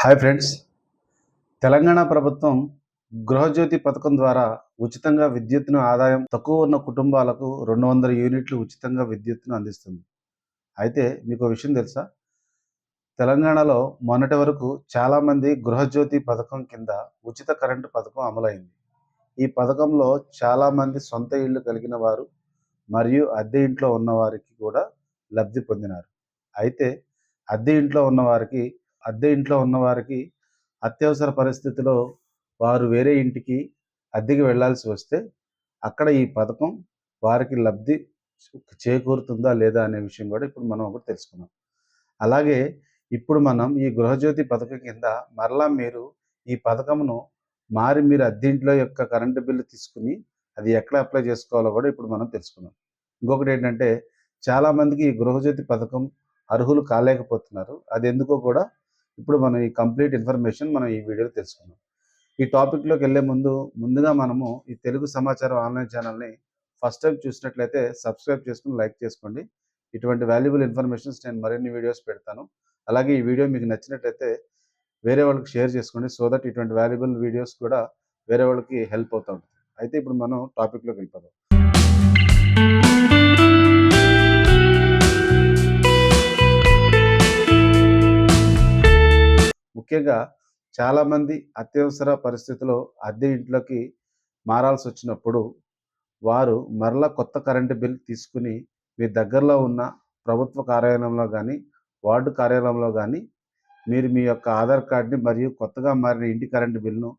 Hi friends. Telangana ప్రభుత్వం గృహజ్యోతి పథకం ద్వారా ఉచితంగా విద్యుత్ను ఆదాయం తక్కువ ఉన్న కుటుంబాలకు రెండు వందల యూనిట్లు ఉచితంగా విద్యుత్ను అందిస్తుంది. అయితే మీకు విషయం తెలుసా? తెలంగాణలో మొన్నటి వరకు చాలామంది గృహజ్యోతి పథకం కింద ఉచిత కరెంటు పథకం అమలైంది. ఈ పథకంలో చాలామంది సొంత ఇళ్ళు కలిగిన వారు మరియు అద్దె ఇంట్లో ఉన్నవారికి కూడా లబ్ధి పొందినారు. అయితే అద్దె ఇంట్లో ఉన్నవారికి అద్దె ఇంట్లో ఉన్నవారికి అత్యవసర పరిస్థితిలో వారు వేరే ఇంటికి అద్దెకి వెళ్ళాల్సి వస్తే అక్కడ ఈ పథకం వారికి లబ్ధి చేకూరుతుందా లేదా అనే విషయం కూడా ఇప్పుడు మనం ఒకటి తెలుసుకున్నాం అలాగే ఇప్పుడు మనం ఈ గృహజ్యోతి పథకం కింద మరలా మీరు ఈ పథకంను మారి మీరు అద్దెంట్లో యొక్క కరెంటు బిల్లు తీసుకుని అది ఎక్కడ అప్లై చేసుకోవాలో కూడా ఇప్పుడు మనం తెలుసుకున్నాం ఇంకొకటి ఏంటంటే చాలామందికి ఈ గృహజ్యోతి పథకం అర్హులు కాలేకపోతున్నారు. అది ఎందుకో కూడా ఇప్పుడు మనం ఈ కంప్లీట్ ఇన్ఫర్మేషన్ మనం ఈ వీడియోలో తెలుసుకుందాం. ఈ టాపిక్లోకి వెళ్ళే ముందు ముందుగా మనము ఈ తెలుగు సమాచారం ఆన్లైన్ ఛానల్ని ఫస్ట్ టైం చూసినట్లయితే సబ్స్క్రైబ్ చేసుకుని లైక్ చేసుకోండి. ఇటువంటి వాల్యుబుల్ ఇన్ఫర్మేషన్స్ నేను మరిన్ని వీడియోస్ పెడతాను. అలాగే ఈ వీడియో మీకు నచ్చినట్లయితే వేరే వాళ్ళకి షేర్ చేసుకోండి సో దట్ ఇటువంటి వాల్యుబుల్ వీడియోస్ కూడా వేరే వాళ్ళకి హెల్ప్ అవుతూ ఉంటుంది అయితే ఇప్పుడు మనం టాపిక్లోకి వెళ్ళిపోదాం. ముఖ్యంగా చాలామంది అత్యవసర పరిస్థితిలో అద్దె ఇంట్లోకి మారాల్సి వచ్చినప్పుడు వారు మరలా కొత్త కరెంటు బిల్ తీసుకుని మీ దగ్గరలో ఉన్న ప్రభుత్వ కార్యాలయంలో కానీ వార్డు కార్యాలయంలో కానీ మీరు మీ యొక్క ఆధార్ కార్డ్ని మరియు కొత్తగా మారిన ఇంటి కరెంటు బిల్లును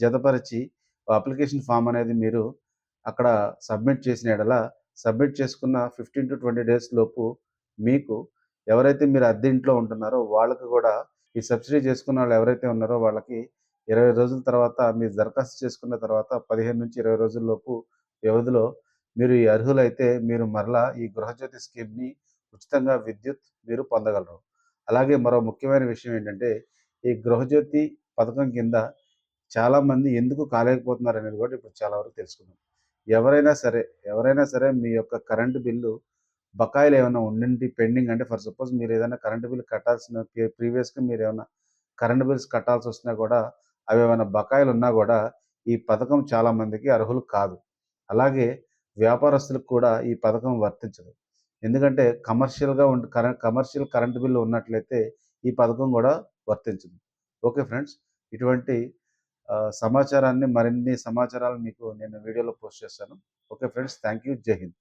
జతపరిచి అప్లికేషన్ ఫామ్ అనేది మీరు అక్కడ సబ్మిట్ చేసిన ఎడల సబ్మిట్ చేసుకున్న ఫిఫ్టీన్ టు ట్వంటీ డేస్ లోపు మీకు ఎవరైతే మీరు అద్దె ఇంట్లో ఉంటున్నారో వాళ్ళకు కూడా ఈ సబ్సిడీ చేసుకున్న వాళ్ళు ఎవరైతే ఉన్నారో వాళ్ళకి ఇరవై రోజుల తర్వాత మీరు దరఖాస్తు చేసుకున్న తర్వాత పదిహేను నుంచి ఇరవై రోజుల్లోపు వ్యవధిలో మీరు ఈ అర్హులైతే మీరు మరలా ఈ గృహజ్యోతి స్కీమ్ని ఉచితంగా విద్యుత్ మీరు పొందగలరు. అలాగే మరో ముఖ్యమైన విషయం ఏంటంటే ఈ గృహజ్యోతి పథకం కింద చాలామంది ఎందుకు కాలేకపోతున్నారు అనేది కూడా ఇప్పుడు చాలా వరకు తెలుసుకున్నాం ఎవరైనా సరే ఎవరైనా సరే మీ యొక్క కరెంటు బిల్లు బకాయిలు ఏమైనా ఉండండి పెండింగ్ అంటే ఫర్ సపోజ్ మీరు ఏదైనా కరెంటు బిల్ కట్టాల్సిన ప్రీవియస్గా మీరు ఏమైనా కరెంటు బిల్స్ కట్టాల్సి వస్తున్నా కూడా అవి ఏమైనా బకాయిలు ఉన్నా కూడా ఈ పథకం చాలామందికి అర్హులు కాదు. అలాగే వ్యాపారస్తులకు కూడా ఈ పథకం వర్తించదు. ఎందుకంటే కమర్షియల్గా ఉండి కరెంట్ కమర్షియల్ కరెంటు బిల్లు ఉన్నట్లయితే ఈ పథకం కూడా వర్తించదు. ఓకే ఫ్రెండ్స్ ఇటువంటి సమాచారాన్ని మరిన్ని సమాచారాలు మీకు నేను వీడియోలో పోస్ట్ చేస్తాను. ఓకే ఫ్రెండ్స్ థ్యాంక్ యూ జై హింద్.